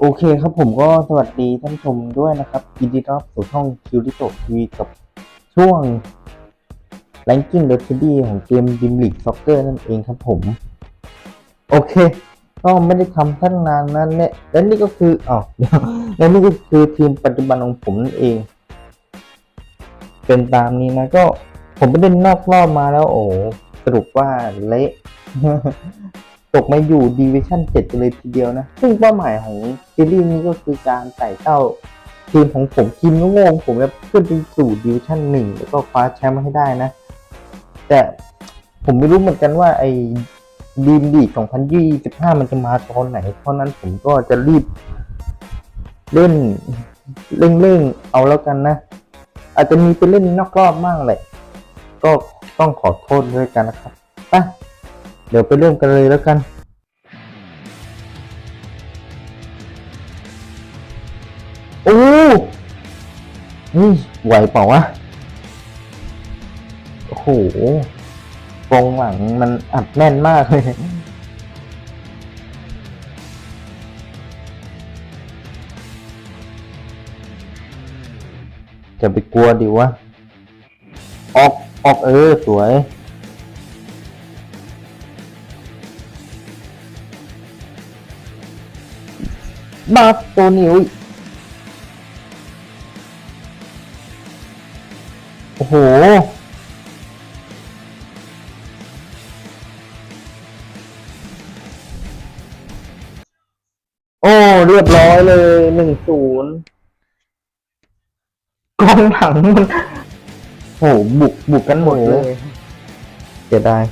โอเคครับผมก็สวัสดีท่านชมด้วยนะครับยินดีต้อนรับสู่ช่องคิวริโตทีวีกับช่วง Ranking d e t d ของเกมดิมลิกซ็อกเกอร์นั่นเองครับผม โอเค ก็ไม่ได้ทำตั้งนานนั้นเนี่ยและนี่ก็คืออ๋อเดี๋ยวและนี่ก็คือทีมปัจจุบันของผมนั่นเอง เป็นตามนี้นะก็ผมไปเล่นนอกรอบมาแล้วโอ้สรุปว่าเละ ตกมาอยู่ดีวิชั่น7กันเลยทีเดียวนะ ซึ่งเป้าหมายของซีรีส์นี้ก็คือการไต่เต้าทีมของผมทีมโง่ๆของผมจะขึ้นไปสู่ดิวิชั่นหนึ่งแล้วก็คว้าแชมป์มาให้ได้นะ แต่ผมไม่รู้เหมือนกันว่าไอ้ดีมดี2025มันจะมาตอนไหน เพราะนั้นผมก็จะรีบเล่นเร่งๆเอาแล้วกันนะ อาจจะมีไปเล่นนอกรอบบ้างแหละก็ต้องขอโทษด้วยกันนะครับไปเดี๋ยวไปเริ่มกันเลยแล้วกัน โอ้นี่ไหวเปล่าวะ โอ้โหกองหลังมันอัดแน่นมากเลย จะไปกลัวดิวะ ออก ออกเออ สวยบาสโตนิวโอ้ โห โอ้ เรียบร้อยเลยหนึ่งศูนย์กองหลังมันโอ้โหบุกบุกกันหมดเลยเสียดาย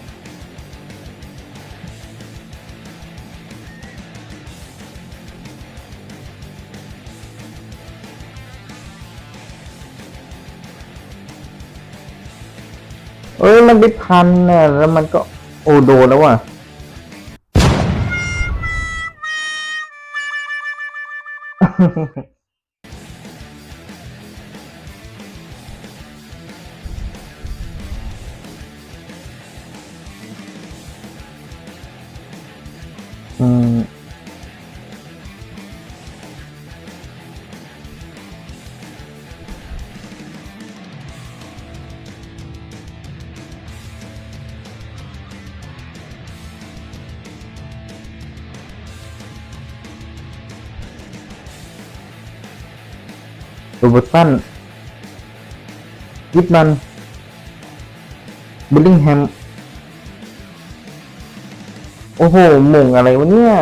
อ้ยมันไปพันเนี่ยแล้วมันก็โอโดนแล้วว่ะ โรเบอร์ตสันยิปมันบิลลิงแฮม โอ้โหม่งอะไรวะเนี่ย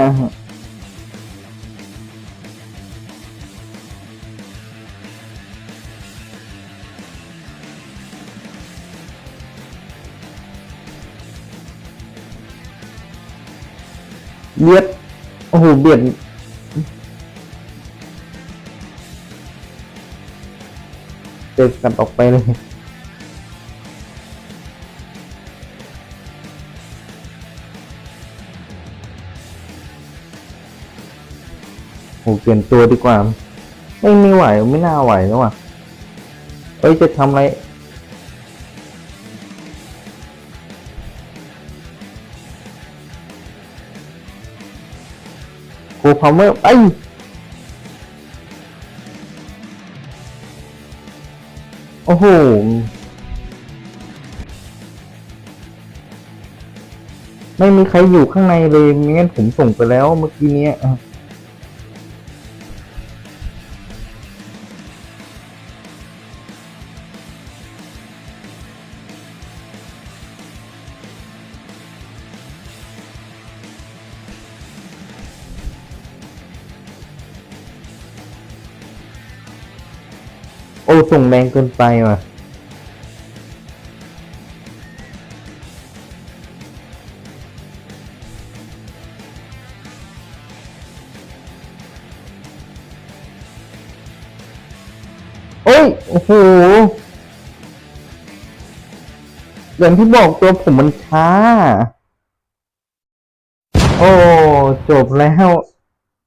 เบียด โอ้โห เบียด เจอกันออกไปเลยโหเปลี่ยนตัวดีกว่า ไม่ไม่ไหวไม่น่าไหวแล้วอะเอ้ยจะทำอะไรโคพาวเมอร์ไอ้ โอ้โห ไม่มีใครอยู่ข้างในเลยไม่งั้นผมส่งไปแล้วเมื่อกี้เนี้ย ส่งแรงเกินไปว่ะโอ้ยโอ้โหอย่างที่บอกตัวผมมันช้า โอ้ จบแล้ว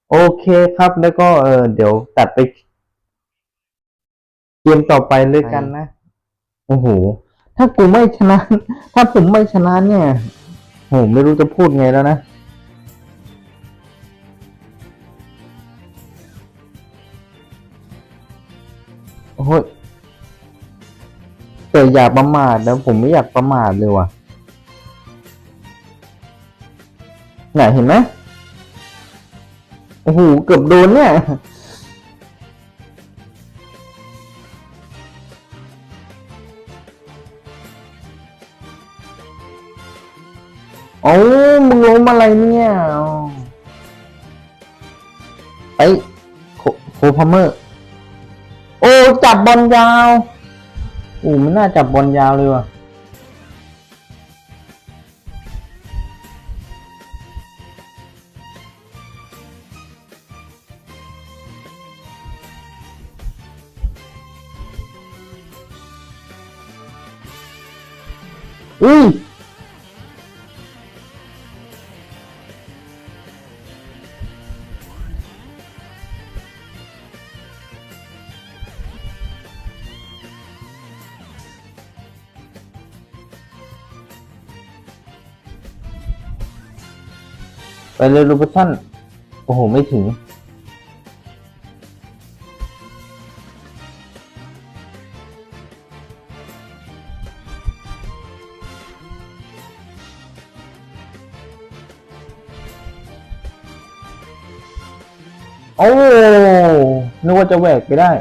โอเคครับแล้วก็เออเดี๋ยวตัดไป เกมต่อไปเลยกันนะ โอ้โห ถ้ากูไม่ชนะ ถ้าผมไม่ชนะเนี่ย โห ไม่รู้จะพูดไงแล้วนะ โอ้ย แต่อย่าประมาทนะผมไม่อยากประมาทเลยว่ะไหนเห็นไหมโอ้โห เกือบโดนเนี่ย โอ้มึงล้มอะไรเนี่ยไอ้โคโคพามเมอร์ โอ้ จับบอลยาว อู้มันน่าจับบอลยาวเลยว่ะ เลยรูปชั่น โอ้โห ไม่ถึง โอ้นึกว่าจะแหวกไปได้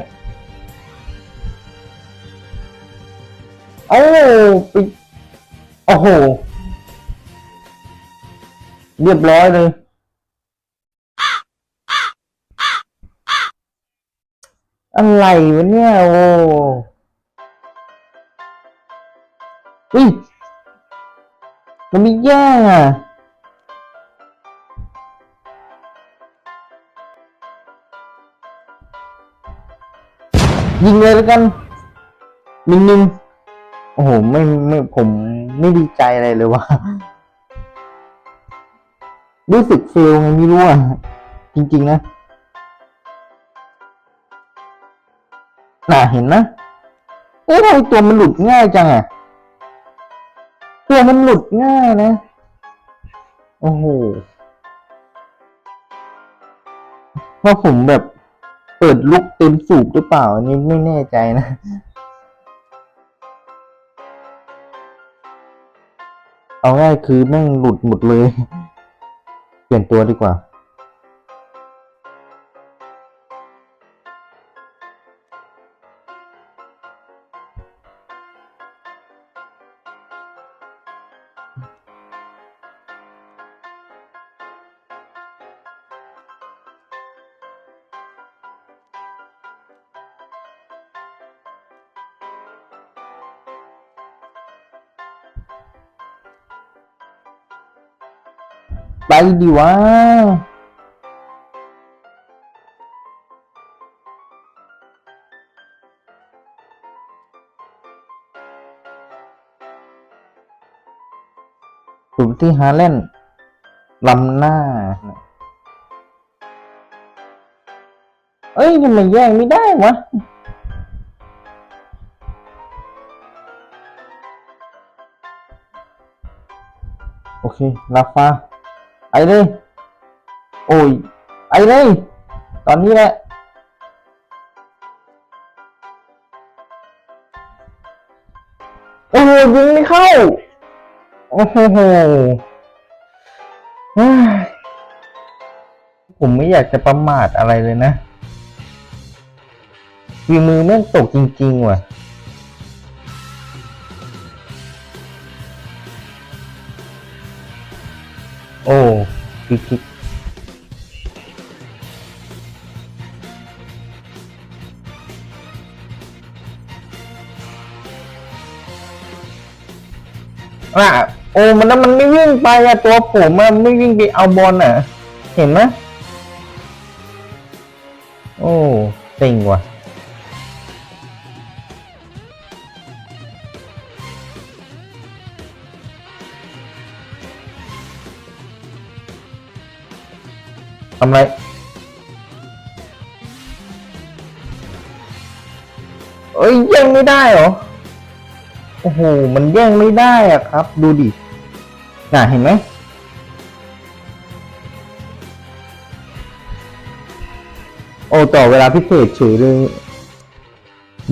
โอ้ไปโอ้โห เรียบร้อยเลย อะไรวะเนี่ย โอ้อุ้ยมันไม่แย่อะยิงเลยแล้วกันหนึ่งหนึ่งโอ้โห ไม่ ไม่ ผมไม่ดีใจอะไรเลยวะ รู้สึกเฟลไงไม่รู้อะ จริง ๆ นะน่ะเห็นนะเอ๊ะทำไมตัวมันหลุดง่ายจังอะ ตัวมันหลุดง่ายนะ โอ้โหว่าผมแบบเปิดลุกเต็มสูบหรือเปล่า อันนี้ไม่แน่ใจนะเอาง่ายคือแม่งหลุดหมดเลย เปลี่ยนตัวดีกว่า ไปดีวะสุมที่ฮาเลนลำหน้า เอ้ยทำไมแย่งไม่ได้วะโอเคลาฟา ไอเลย โอ้ยไอเลย ตอนนี้แหละ โอ้โหยิงไม่เข้า โอ้โหฮ้ยผมไม่อยากจะประมาทอะไรเลยนะวีมือแม่งตกจริง ๆ ว่ะ คิกคิกอะโอ้มันนั้นมันไม่วิ่งไปอะตัวผมอะไม่วิ่งไปเอาบอลอะเห็นไหมโอ้เซ็งว่ะ ทำไรเอ้ยแย่งไม่ได้เหรอ โอ้โห มันแย่งไม่ได้อะครับ ดูดิน่ะเห็นไหมโอ้ต่อเวลาพิเศษเฉยเลย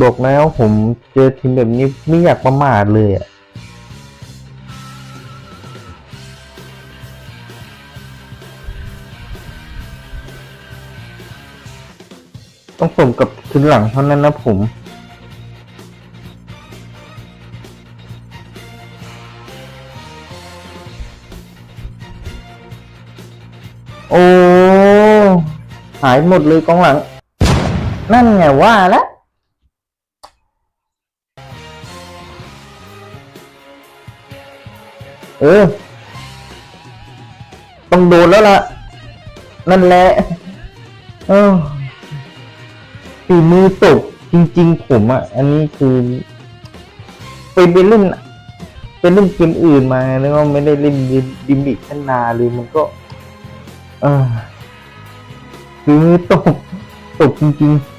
บอกแล้วผมเจอทีมแบบนี้ไม่อยากประมาทเลยอะ ต้องสมกับถึงหลังเท่านั้นนะผม โอ้ หายหมดเลยกองหลัง นั่นไงว่าล้วเออ ต้องโดนแล้วล่ะ นั่นแหละ เออ ฝีมือตกจริง ๆ ผมอะ อันนี้คือไปไปเล่นไปเล่นเกมอื่นมาแล้วก็ไม่ได้เล่นดิมบิกขนาเลยมันก็ เออฝีมือตกตกจริง ๆ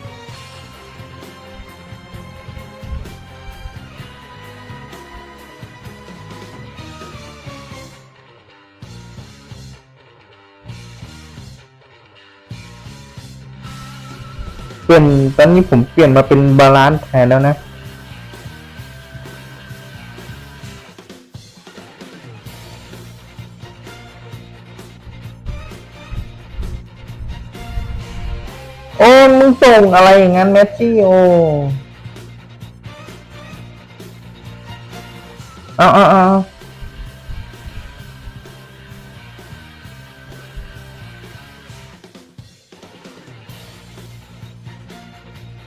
เปลี่ยนตอนนี้ผมเปลี่ยนมาเป็นบาลานซ์แทนแล้วนะ โอ้มึงส่งอะไรอย่างนั้นเมสซี่โอเอาเอาเอา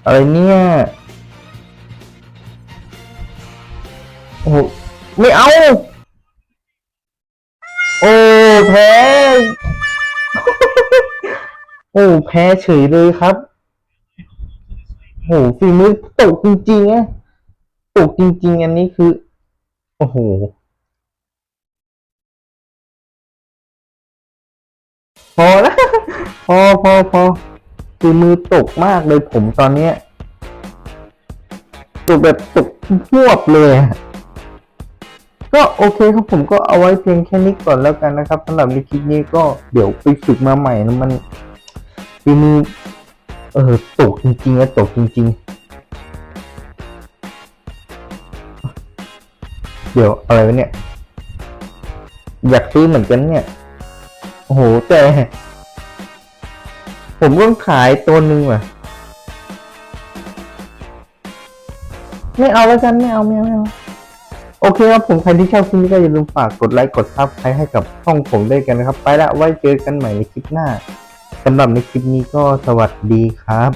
อะไรเนี่ย โอ้ไม่เอา โอ้แพ้ โอ้แพ้เฉยเลยครับ โอ้หฝีมือตกจริงๆอะตกจริง ๆ อันนี้คือ โอ้โหพอแล้วพอพอพอ ฝีมือตกมากเลยผมตอนเนี้ยตกแบบตกพวบเลย ก็โอเคครับผมก็เอาไว้เพียงแค่นี้ก่อนแล้วกันนะครับสำหรับในคลิปนี้ก็เดี๋ยวไปฝึกมาใหม่นะมันฝีมือเออตกจริงๆนะตกจริง ๆ เดี๋ยวอะไรวะเนี่ย อยากซื้อเหมือนกันเนี่ย โอ้โหแต่ ผมต้องขายตัวหนึ่งว่ะ ไม่เอาแล้วกันไม่เอาไม่เอาไม่เอาโอเคครับผมใครที่ชอบคลิปนี้ก็อย่าลืมฝากกดไลค์กดซับใครให้กับช่องผมด้วยกันนะครับ ไปละไว้เจอกันใหม่ในคลิปหน้าสำหรับในคลิปนี้ก็สวัสดีครับ